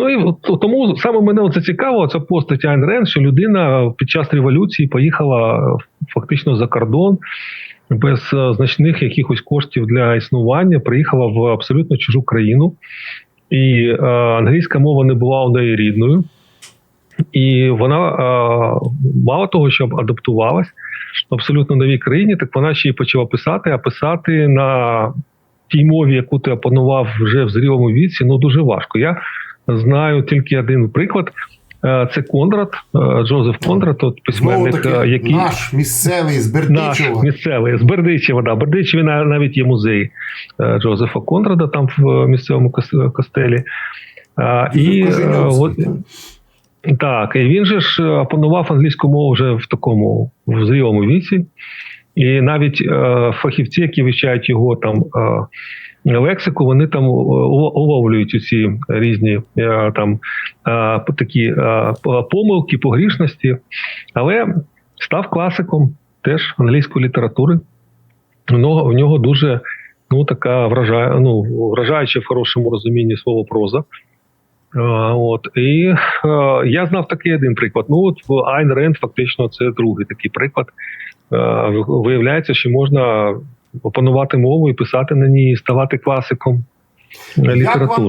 Ну і тому саме мене от зацікавила ця постать Айн Рен, що людина під час революції поїхала фактично за кордон без е, значних якихось коштів для існування, приїхала в абсолютно чужу країну, і е, англійська мова не була у неї рідною. І вона е, мало того, щоб адаптувалась в абсолютно новій країні, так вона ще й почала писати, а писати на тій мові, яку ти опанував вже в зрілому віці, ну дуже важко. Я знаю тільки один приклад. Е, Це Конрад, е, Джозеф Конрад, от письменник, таки, е, який наш місцевий з наш Бердичева. місцевий з Бердичева. Да. Бердичеві навіть є музей Джозефа Конрада там в місцевому костелі. І, от, так, і він же ж опанував англійську мову вже в такому в зрілому віці. І навіть е, фахівці, які вивчають його там е, лексику, вони там уловлюють ці різні е, там е, такі е, помилки, погрішності, але став класиком теж англійської літератури. В нього, в нього дуже ну, така вражає, ну, вражаюча в хорошому розумінні слова проза. Е, От і е, я знав такий один приклад. Ну от в Айн Ренд фактично це другий такий приклад. Е, Виявляється, що можна опанувати мову і писати на ній, ставати класиком е, літератури.